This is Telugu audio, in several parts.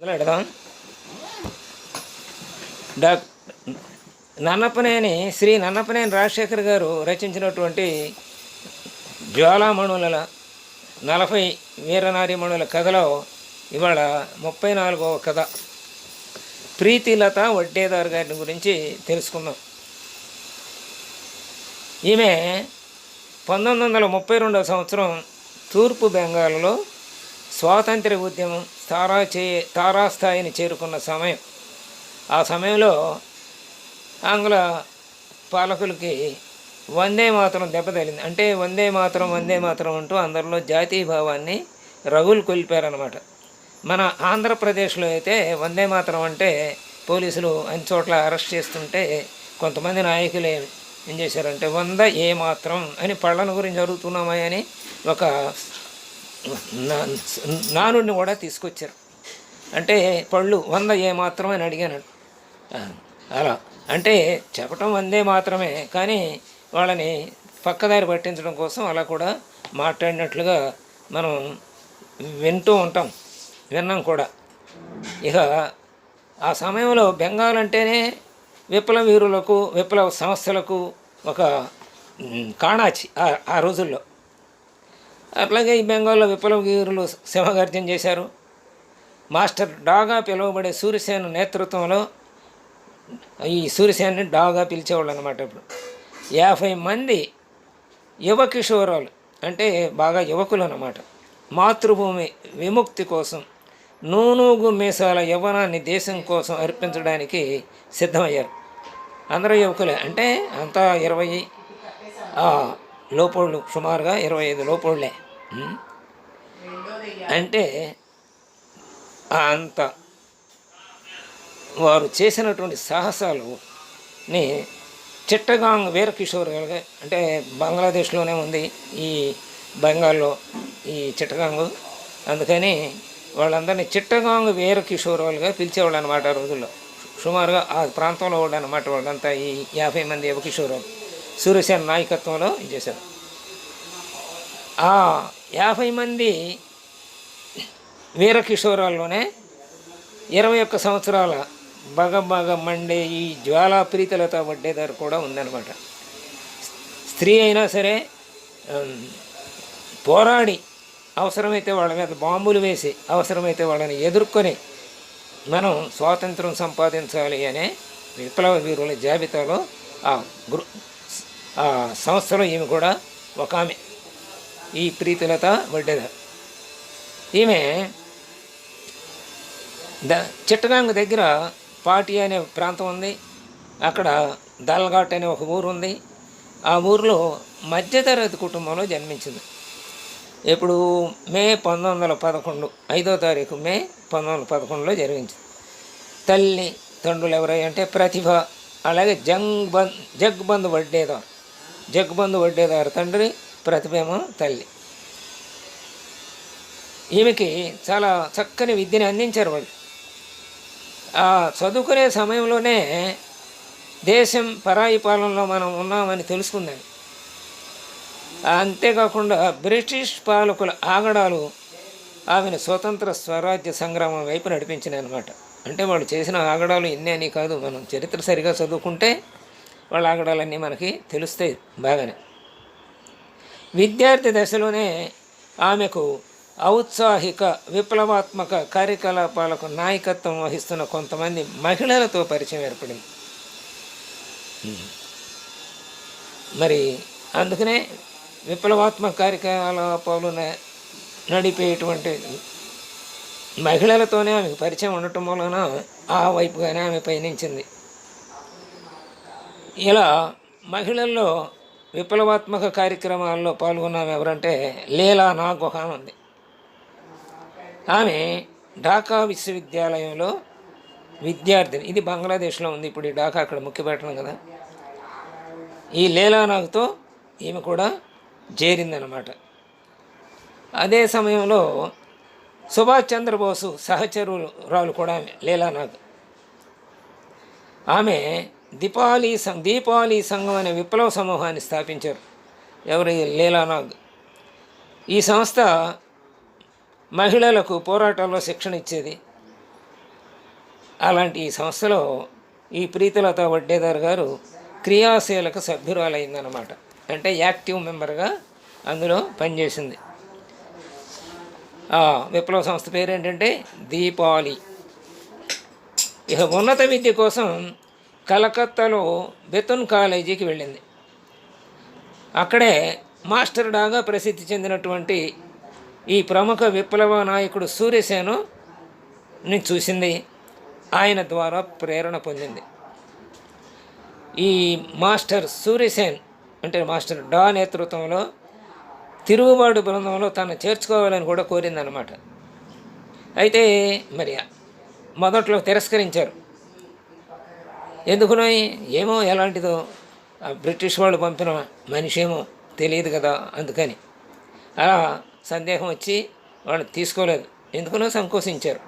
మొదలెడదాం డాక్ నన్నపనేని శ్రీ నన్నపనేని రాజశేఖర్ గారు రచించినటువంటి జ్వాలామణుల నలభై వీరనారీమణుల కథలో ఇవాళ ముప్పై నాలుగవ కథ. ప్రీతిలత వడ్డేదారు గారిని గురించి తెలుసుకుందాం. ఈమె పంతొమ్మిది వందల ముప్పై రెండవ సంవత్సరం తూర్పు బెంగాల్లో స్వాతంత్ర ఉద్యమం తారా చే తారాస్థాయిని చేరుకున్న సమయం. ఆ సమయంలో ఆంగ్ల పాలకులకి వందే మాత్రం దెబ్బతగిలింది అంటే వందే మాత్రం వందే మాత్రం అంటూ అందరిలో జాతీయ భావాన్ని రగులు కొలిపారనమాట మన ఆంధ్రప్రదేశ్లో అయితే వందే మాత్రం అంటే పోలీసులు అన్ని చోట్ల అరెస్ట్ చేస్తుంటే కొంతమంది నాయకులు ఏం చేశారంటే వంద ఏ మాత్రం అని పళ్ళను గురించి జరుగుతున్నామా అని ఒక నానుడిని కూడా తీసుకొచ్చారు. అంటే పళ్ళు వంద ఏ మాత్రం అని అడిగాను. అలా. అంటే చెప్పటం వందే మాత్రమే కానీ వాళ్ళని పక్కదారి పట్టించడం కోసం అలా కూడా మాట్లాడినట్లుగా మనం వింటూ ఉంటాం విన్నాం కూడా. ఇక ఆ సమయంలో బెంగాల్ అంటేనే విప్లవ వీరులకు విప్లవ సంస్థలకు ఒక కాణాచి ఆ- ఆ రోజుల్లో. అట్లాగే ఈ బెంగాల్లో విప్లవ వీరులు సింహగర్జన చేశారు. మాస్టర్ డాగా పిలువబడే సూర్యసేన నేతృత్వంలో ఈ సూర్యసేనని డాగా పిలిచేవాళ్ళు అనమాట ఇప్పుడు. యాభై మంది యువ కిషోరాలు అంటే బాగా యువకులు అన్నమాట. మాతృభూమి విముక్తి కోసం నూనూగు మీసాల యవ్వనాన్ని దేశం కోసం అర్పించడానికి సిద్ధమయ్యారు. అందరూ యువకులే అంటే అంతా ఇరవై లోపళ్ళు లోపోళ్ళు సుమారుగా ఇరవై ఐదు లోపోళ్ళే. అంటే అంత వారు చేసినటువంటి సాహసాలుని చిట్టగాంగ్ వీరకిషోర్ గారు అంటే బంగ్లాదేశ్లోనే ఉంది ఈ బెంగాల్లో ఈ చిట్టగాంగ్. అందుకని వాళ్ళందరినీ చిట్టగాంగ్ వీరకిషోర్ వాళ్ళుగా పిలిచేవాళ్ళు అనమాట ఆ రోజుల్లో. సుమారుగా ఆ ప్రాంతంలో వాళ్ళు అనమాట వాళ్ళంతా ఈ యాభై మంది యువకిషోరాలు సూర్యసేన నాయకత్వంలో ఇది చేశారు. ఆ యాభై మంది వీరకిషోరాల్లోనే ఇరవై ఒక్క సంవత్సరాల బాగా బాగా మండే ఈ జ్వాలా ప్రీతలత పడ్డేదారు కూడా ఉందన్నమాట. స్త్రీ అయినా సరే పోరాడి అవసరమైతే వాళ్ళ మీద బాంబులు వేసి అవసరమైతే వాళ్ళని ఎదుర్కొని మనం స్వాతంత్రం సంపాదించాలి అనే విప్లవ వీరుల జాబితాలో ఆ గ్రూ ఆ సంస్థలో ఈమె కూడా ఒక ఆమె. ఈ ప్రీతిలత వడ్డేదారు ఈమె ద చిట్టనాంగ్ దగ్గర పాటి అనే ప్రాంతం ఉంది. అక్కడ దల్ఘాట్ అనే ఒక ఊరు ఉంది. ఆ ఊరిలో మధ్యతరగతి కుటుంబంలో జన్మించింది. ఇప్పుడు మే పంతొమ్మిది వందల పదకొండు ఐదో తారీఖు మే పంతొమ్మిది వందల పదకొండులో జరిగింది. తల్లి తండ్రులు ఎవరై అంటే ప్రతిభ అలాగే జంగ్బంద్ జగ్బంద్ వడ్డేదారు. జగ్బంద్ వడ్డేదారు తండ్రి ప్రతిభేమ తల్లి. ఈమెకి చాలా చక్కని విద్యని అందించారు వాళ్ళు. ఆ చదువుకునే సమయంలోనే దేశం పరాయి పాలనలో మనం ఉన్నామని తెలుసుకుందాం అంతేకాకుండా బ్రిటిష్ పాలకుల ఆగడాలు ఆమెను స్వతంత్ర స్వరాజ్య సంగ్రామం వైపు నడిపించినాయి అనమాట అంటే వాళ్ళు చేసిన ఆగడాలు ఎన్ని అని కాదు మనం చరిత్ర సరిగా చదువుకుంటే వాళ్ళ ఆగడాలన్నీ మనకి తెలుస్తాయి బాగానే. విద్యార్థి దశలోనే ఆమెకు ఔత్సాహిక విప్లవాత్మక కార్యకలాపాలకు నాయకత్వం వహిస్తున్న కొంతమంది మహిళలతో పరిచయం ఏర్పడింది. మరి అందుకనే విప్లవాత్మక కార్యకలాపాలు నడిపేటువంటి మహిళలతోనే ఆమెకు పరిచయం ఉండటం వలన ఆ వైపుగానే ఆమె పయనించింది. ఇలా మహిళల్లో విప్లవాత్మక కార్యక్రమాల్లో పాల్గొన్నాము ఎవరంటే లీలా నాగుహాన్ ఉంది ఆమె ఢాకా విశ్వవిద్యాలయంలో విద్యార్థిని ఇది బంగ్లాదేశ్లో ఉంది ఇప్పుడు ఈ ఢాకా అక్కడ ముఖ్యపెట్టడం కదా. ఈ లీలానాగ్తో ఈమె కూడా చేరిందనమాట అదే సమయంలో సుభాష్ చంద్రబోసు సహచరురాలు కూడా ఆమె లీలానాగ్ ఆమె దీపావళి సం దీపావళి సంఘం అనే విప్లవ సమూహాన్ని స్థాపించారు ఎవరి లీలానాగ్ ఈ సంస్థ మహిళలకు పోరాటాల్లో శిక్షణ ఇచ్చేది. అలాంటి ఈ సంస్థలో ఈ ప్రీతిలత వడ్డేదార్ గారు క్రియాశీలక సభ్యురాలైందనమాట అంటే యాక్టివ్ మెంబర్గా అందులో పనిచేసింది. విప్లవ సంస్థ పేరు ఏంటంటే దీపావళి. ఇక ఉన్నత విద్య కోసం కలకత్తాలో బెతున్ కాలేజీకి వెళ్ళింది. అక్కడే మాస్టర్ డాగా ప్రసిద్ధి చెందినటువంటి ఈ ప్రముఖ విప్లవ నాయకుడు సూర్యసేను ని చూసింది. ఆయన ద్వారా ప్రేరణ పొందింది. ఈ మాస్టర్ సూర్యసేన్ అంటే మాస్టర్ డా నేతృత్వంలో తిరుగుబాటు బృందంలో తను చేర్చుకోవాలని కూడా కోరిందనమాట అయితే మరి మొదట్లో తిరస్కరించారు. ఎందుకునో ఏమో ఎలాంటిదో. ఆ బ్రిటిష్ వాళ్ళు పంపిన మనిషి ఏమో తెలియదు కదా అందుకని. అలా సందేహం వచ్చి వాళ్ళు తీసుకోలేదు. ఎందుకునో సంకోచించారు.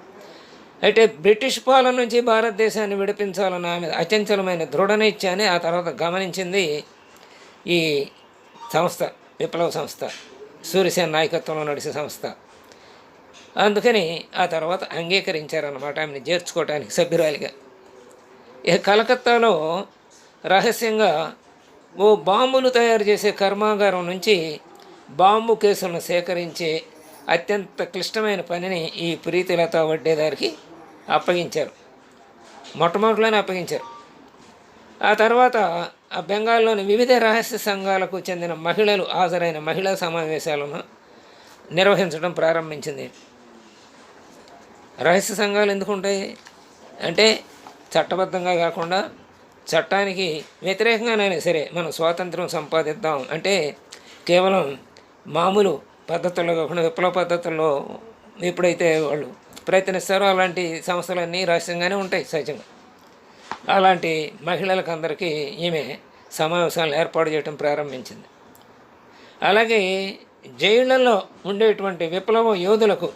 అయితే బ్రిటిష్ పాలన నుంచి భారతదేశాన్ని విడిపించాలన్న ఆమె అచంచలమైన దృఢనిత్యాన్ని ఆ తర్వాత గమనించింది ఈ సంస్థ విప్లవ సంస్థ సూర్యసేన నాయకత్వంలో నడిచే సంస్థ. అందుకని ఆ తర్వాత అంగీకరించారన్నమాట. ఆమెను చేర్చుకోవటానికి సభ్యురాలిగా. కలకత్తాలో రహస్యంగా ఓ బాంబులు తయారు చేసే కర్మాగారం నుంచి బాంబు కేసులను సేకరించే అత్యంత క్లిష్టమైన పనిని ఈ ప్రీతిలత వడ్డేదారికి అప్పగించారు. మొట్టమొదటిలోనే అప్పగించారు. ఆ తర్వాత ఆ బెంగాల్లోని వివిధ రహస్య సంఘాలకు చెందిన మహిళలు హాజరైన మహిళా సమావేశాలను నిర్వహించడం ప్రారంభించింది. రహస్య సంఘాలు ఎందుకు ఉంటాయి? అంటే చట్టబద్ధంగా కాకుండా చట్టానికి వ్యతిరేకంగానైనా సరే మనం స్వాతంత్రం సంపాదిద్దాం. అంటే కేవలం మామూలు పద్ధతుల్లో కాకుండా విప్లవ పద్ధతుల్లో ఎప్పుడైతే వాళ్ళు ప్రయత్నిస్తారో అలాంటి సంస్థలన్నీ రహస్యంగానే ఉంటాయి సహజంగా. అలాంటి మహిళలకు అందరికీ ఈమె సమావేశాలను ఏర్పాటు చేయడం ప్రారంభించింది. అలాగే జైళ్ళలో ఉండేటువంటి విప్లవ యోధులకు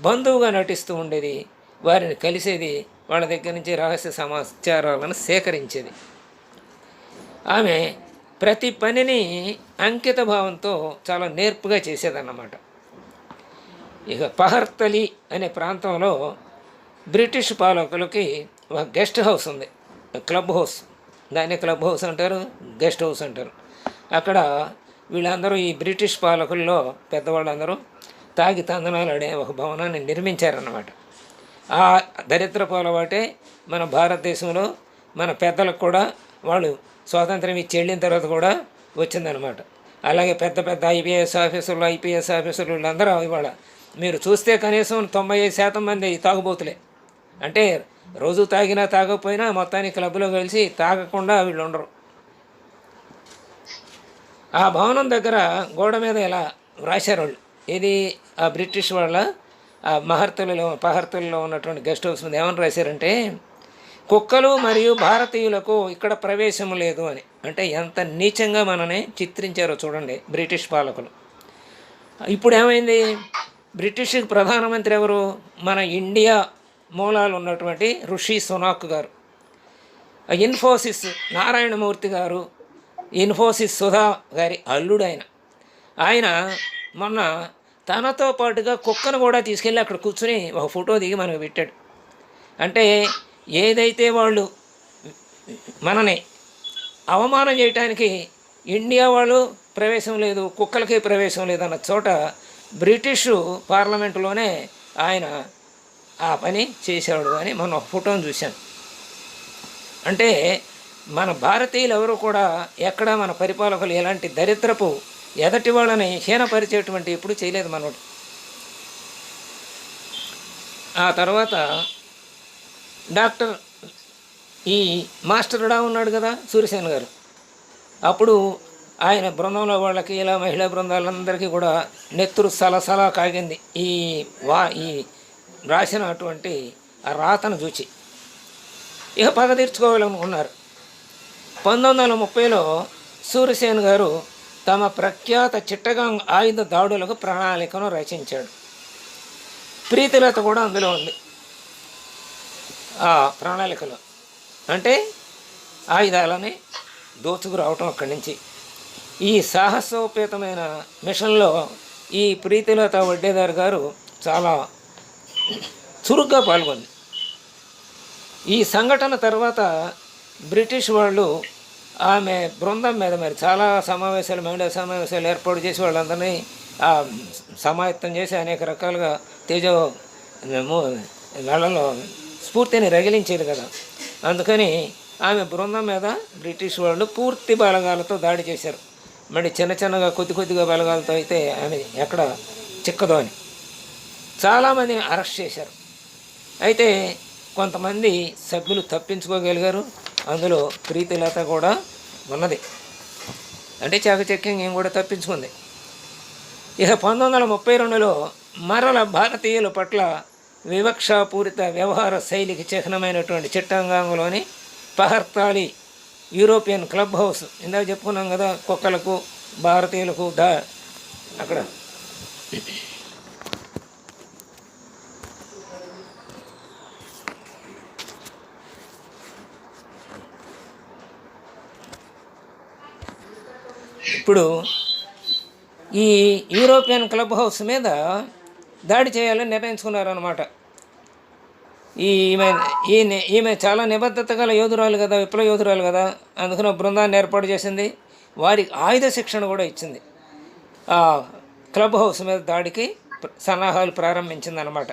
బంధువుగా నటిస్తూ ఉండేది వారిని కలిసేది వాళ్ళ దగ్గర నుంచి రహస్య సమాచారాలను సేకరించేది. ఆమె ప్రతి పనిని అంకిత భావంతో చాలా నేర్పుగా చేసేదన్నమాట. ఇక పహర్తలి అనే ప్రాంతంలో బ్రిటిష్ పాలకులకి ఒక గెస్ట్ హౌస్ ఉంది. Club house. దాన్ని క్లబ్ హౌస్ అంటారు గెస్ట్ హౌస్ అంటారు. అక్కడ వీళ్ళందరూ ఈ బ్రిటిష్ పాలకుల్లో పెద్దవాళ్ళందరూ తాగి తందనాలు అనే ఒక భవనాన్ని నిర్మించారన్నమాట. ఆ దరిద్రపు అలవాటే మన భారతదేశంలో మన పెద్దలకు కూడా వాళ్ళు స్వాతంత్రం ఇచ్చి వెళ్ళిన తర్వాత కూడా వచ్చిందనమాట అలాగే పెద్ద పెద్ద ఐపీఎస్ ఆఫీసర్లు ఐపీఎస్ ఆఫీసర్లు వీళ్ళందరూ ఇవాళ మీరు చూస్తే కనీసం తొంభై ఐదు శాతం మంది తాగుబోతులే. అంటే రోజు తాగినా తాగకపోయినా మొత్తానికి క్లబ్లో కలిసి తాగకుండా వీళ్ళు ఉండరు. ఆ భవనం దగ్గర గోడ మీద ఇలా రాశారు వాళ్ళు. ఇది ఆ బ్రిటిష్ వాళ్ళ మహర్తులలో పహర్తులలో ఉన్నటువంటి గెస్ట్ హౌస్ మీద ఏమని రాశారంటే కుక్కలు మరియు భారతీయులకు ఇక్కడ ప్రవేశం లేదు అని. అంటే ఎంత నీచంగా మనని చిత్రించారో చూడండి బ్రిటిష్ పాలకులు. ఇప్పుడు ఏమైంది? బ్రిటిష్ ప్రధానమంత్రి ఎవరు? మన ఇండియా మూలాలు ఉన్నటువంటి ఋషి సునాక్ గారు. ఇన్ఫోసిస్ నారాయణమూర్తి గారు ఇన్ఫోసిస్ సుధా గారి అల్లుడు ఆయన ఆయన మొన్న తనతో పాటుగా కుక్కను కూడా తీసుకెళ్ళి అక్కడ కూర్చుని ఒక ఫోటో దిగి మనకు పెట్టాడు. అంటే ఏదైతే వాళ్ళు మనని అవమానం చేయటానికి ఇండియా వాళ్ళు ప్రవేశం లేదు కుక్కలకి ప్రవేశం లేదన్న చోట బ్రిటిషు పార్లమెంటులోనే ఆయన ఆ పని చేశాడు అని మనం ఒక ఫోటోని చూశాను అంటే మన భారతీయులు ఎవరు కూడా ఎక్కడ మన పరిపాలకులు ఎలాంటి దరిద్రపు ఎదటి వాళ్ళని హీనపరిచేటువంటి ఎప్పుడు చేయలేదు మనోడు. ఆ తర్వాత డాక్టర్ ఈ మాస్టర్డా ఉన్నాడు కదా సూర్యసేన గారు. అప్పుడు ఆయన బృందంలో వాళ్ళకి ఇలా మహిళా బృందాలందరికీ కూడా నెత్తురు సలసల కాగింది. ఈ వా ఈ రాసినటువంటి ఆ రాతను చూచి. ఇక పగ తీర్చుకోవాలనుకున్నారు. పంతొమ్మిది వందల ముప్పైలో సూర్యసేన్ గారు తమ ప్రఖ్యాత చిట్టగాంగ్ ఆయుధ దాడులకు ప్రణాళికను రచించాడు. ప్రీతిలత కూడా అందులో ఉంది. ఆ ప్రణాళికలో. అంటే ఆయుధాలని దోచుకురావటం అక్కడి నుంచి. ఈ సాహసోపేతమైన మిషన్లో ఈ ప్రీతిలత వడ్డేదారు గారు చాలా చురుగ్గా పాల్గొంది. ఈ సంఘటన తర్వాత బ్రిటిష్ వాళ్ళు ఆమె బృందం మీద మరి చాలా సమావేశాలు మహిళా సమావేశాలు ఏర్పాటు చేసి వాళ్ళందరినీ సమాయత్తం చేసి అనేక రకాలుగా తేజో ము- వాళ్ళలో స్ఫూర్తిని రగిలించేది కదా. అందుకని ఆమె బృందం మీద బ్రిటిష్ వాళ్ళు పూర్తి బలగాలతో దాడి చేశారు. మరి చిన్న చిన్నగా కొద్ది కొద్దిగా బలగాలతో అయితే ఆమె ఎక్కడ చిక్కదో అని. చాలామందిని అరెస్ట్ చేశారు. అయితే కొంతమంది సభ్యులు తప్పించుకోగలిగారు. అందులో ప్రీతిలత కూడా ఉన్నది. అంటే చాకచక్యం ఏం కూడా తప్పించుకుంది. ఇక పంతొమ్మిది వందల ముప్పై రెండులో మరల భారతీయుల పట్ల వివక్షాపూరిత వ్యవహార శైలికి చిహ్నమైనటువంటి చిట్టంగాంగంలోని పహర్తాలి యూరోపియన్ క్లబ్ హౌస్. ఇందాక చెప్పుకున్నాం కదా కుక్కలకు భారతీయులకు దా అక్కడ. ఇప్పుడు ఈ యూరోపియన్ క్లబ్ హౌస్ మీద దాడి చేయాలని నిర్ణయించుకున్నారనమాట ఈ ఈమె ఈమె ఈమె చాలా నిబద్ధత గల యోధురాలు కదా విప్లవ యోధురాలు కదా అందుకని బృందాన్ని ఏర్పాటు చేసింది. వారికి ఆయుధ శిక్షణ కూడా ఇచ్చింది. క్లబ్ హౌస్ మీద దాడికి సన్నాహాలు ప్రారంభించింది అనమాట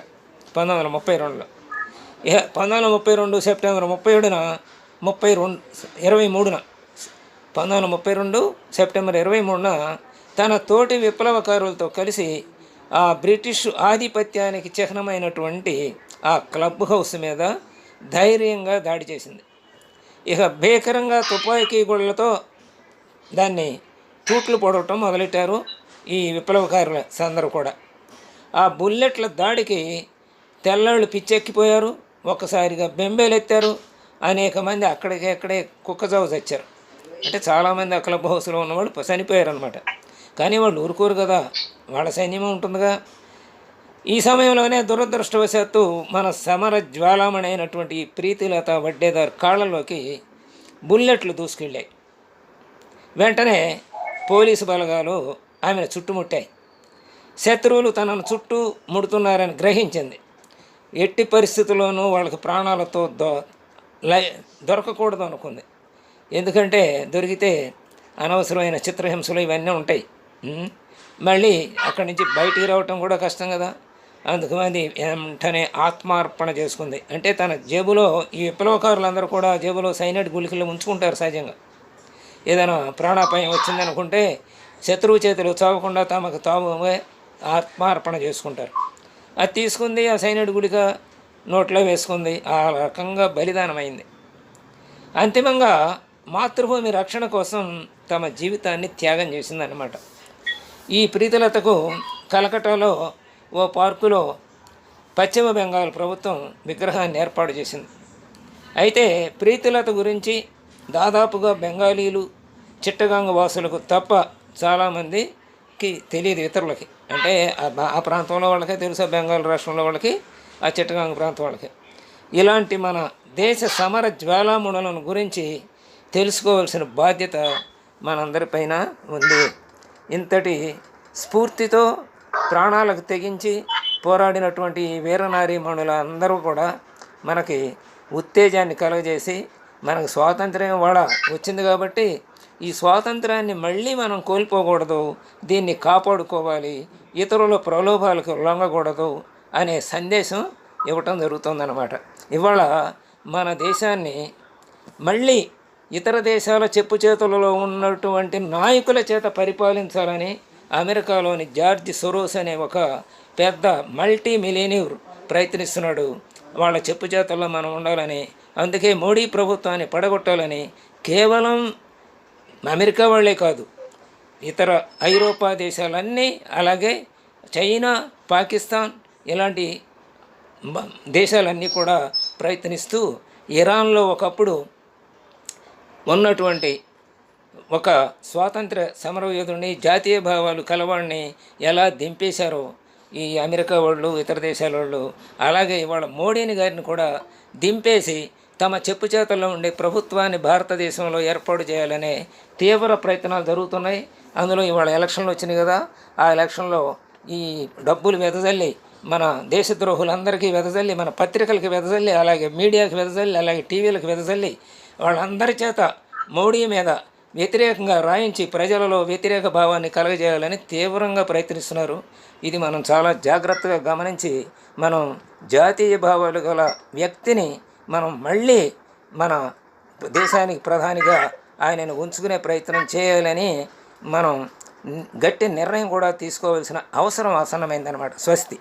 పంతొమ్మిది వందల ముప్పై రెండులో. పంతొమ్మిది వందల ముప్పై రెండు సెప్టెంబర్ ముప్పై ఏడున ముప్పై రెండు ఇరవై మూడున పంతొమ్మిది వందల ముప్పై రెండు సెప్టెంబర్ ఇరవై మూడున తన తోటి విప్లవకారులతో కలిసి ఆ బ్రిటిష్ ఆధిపత్యానికి చిహ్నమైనటువంటి ఆ క్లబ్ హౌస్ మీద ధైర్యంగా దాడి చేసింది. ఇక భీకరంగా తుపాకీ గుళ్ళతో దాన్ని తూట్లు పొడవటం మొదలెట్టారు ఈ విప్లవకారుల సందరు కూడా. ఆ బుల్లెట్ల దాడికి తెల్లళ్ళు పిచ్చెక్కిపోయారు ఒక్కసారిగా బెంబేలెత్తారు అనేక మంది అక్కడికి అక్కడే కుక్కజావు చచ్చారు. అంటే చాలామంది ఆ క్లబ్ ఉన్నవాళ్ళు చనిపోయారు అనమాట కానీ వాళ్ళు ఊరుకోరు కదా. వాళ్ళ సైన్యం ఉంటుందిగా. ఈ సమయంలోనే దురదృష్టవశాత్తు మన సమర జ్వాలామణి అయినటువంటి ప్రీతిలత వడ్డేదార్ కాళ్ళలోకి బుల్లెట్లు దూసుకెళ్ళాయి. వెంటనే పోలీసు బలగాలు ఆమెను చుట్టుముట్టాయి. శత్రువులు తనను చుట్టూ ముడుతున్నారని గ్రహించింది. ఎట్టి పరిస్థితుల్లోనూ వాళ్ళకి ప్రాణాలతో దొ లై దొరకకూడదు అనుకుంది ఎందుకంటే దొరికితే అనవసరమైన చిత్రహింసలు ఇవన్నీ ఉంటాయి. మళ్ళీ అక్కడి నుంచి బయటికి రావటం కూడా కష్టం కదా. అందుకు మంది వెంటనే ఆత్మార్పణ చేసుకుంది. అంటే తన జేబులో ఈ విప్లవకారులందరూ కూడా జేబులో సైనైడ్ గుళికలు ఉంచుకుంటారు సహజంగా. ఏదైనా ప్రాణాపాయం వచ్చిందనుకుంటే శత్రువు చేతులు చావకుండా తమకు తాము ఆత్మార్పణ చేసుకుంటారు. అది తీసుకుంది ఆ సైనడ్ గుడిక నోట్లో వేసుకుంది. ఆ రకంగా బలిదానమైంది. అంతిమంగా మాతృభూమి రక్షణ కోసం తమ జీవితాన్ని త్యాగం చేసిందన్నమాట. ఈ ప్రీతిలతకు కలకటాలో ఓ పార్కులో పశ్చిమ బెంగాల్ ప్రభుత్వం విగ్రహాన్ని ఏర్పాటు చేసింది. అయితే ప్రీతిలత గురించి దాదాపుగా బెంగాలీలు చిట్టగాంగ వాసులకు తప్ప చాలామందికి తెలియదు ఇతరులకి. అంటే ఆ ప్రాంతంలో వాళ్ళకే తెలుసు బెంగాల్ రాష్ట్రంలో వాళ్ళకి ఆ చిట్టగాంగ ప్రాంతం వాళ్ళకి. ఇలాంటి మన దేశ సమర జ్వాలాముణులను గురించి తెలుసుకోవాల్సిన బాధ్యత మనందరిపైన ఉంది. ఇంతటి స్ఫూర్తితో ప్రాణాలకు తెగించి పోరాడినటువంటి ఈ వీరనారీమణుల అందరూ కూడా మనకి ఉత్తేజాన్ని కలుగజేసి మనకు స్వాతంత్ర్యం వాళ్ళ వచ్చింది కాబట్టి ఈ స్వాతంత్రాన్ని మళ్ళీ మనం కోల్పోకూడదు దీన్ని కాపాడుకోవాలి ఇతరుల ప్రలోభాలకు లొంగకూడదు అనే సందేశం ఇవ్వటం జరుగుతుందన్నమాట. ఇవాళ మన దేశాన్ని మళ్ళీ ఇతర దేశాల చెప్పు చేతులలో ఉన్నటువంటి నాయకుల చేత పరిపాలించాలని అమెరికాలోని జార్జ్ సొరోస్ అనే ఒక పెద్ద మల్టీ మిలీనియర్ ప్రయత్నిస్తున్నాడు. వాళ్ళ చెప్పు చేతుల్లో మనం ఉండాలని అందుకే మోడీ ప్రభుత్వాన్ని పడగొట్టాలని కేవలం అమెరికా వాళ్ళే కాదు ఇతర ఐరోపా దేశాలన్నీ అలాగే చైనా పాకిస్తాన్ ఇలాంటి దేశాలన్నీ కూడా ప్రయత్నిస్తూ ఇరాన్లో ఒకప్పుడు ఉన్నటువంటి ఒక స్వాతంత్ర సమరయోధుడిని జాతీయ భావాలు కలవాడిని ఎలా దింపేశారో ఈ అమెరికా వాళ్ళు ఇతర దేశాల వాళ్ళు అలాగే ఇవాళ మోడీని గారిని కూడా దింపేసి తమ చెప్పు చేతల్లో ఉండే ప్రభుత్వాన్ని భారతదేశంలో ఏర్పాటు చేయాలనే తీవ్ర ప్రయత్నాలు జరుగుతున్నాయి. అందులో ఇవాళ ఎలక్షన్లు వచ్చినాయి కదా ఆ ఎలక్షన్లో ఈ డబ్బులు వెదజల్లి మన దేశద్రోహులందరికీ వెదజల్లి మన పత్రికలకి వెదజల్లి అలాగే మీడియాకి వెదజల్లి అలాగే టీవీలకు వెదజల్లి వాళ్ళందరి చేత మోడీ మీద వ్యతిరేకంగా రాయించి ప్రజలలో వ్యతిరేక భావాన్ని కలగజేయాలని తీవ్రంగా ప్రయత్నిస్తున్నారు. ఇది మనం చాలా జాగ్రత్తగా గమనించి మనం జాతీయ భావాలు గల వ్యక్తిని మనం మళ్ళీ మన దేశానికి ప్రధానిగా ఆయనను ఉంచుకునే ప్రయత్నం చేయాలని మనం గట్టి నిర్ణయం కూడా తీసుకోవాల్సిన అవసరం ఆసన్నమైందనమాట స్వస్తి.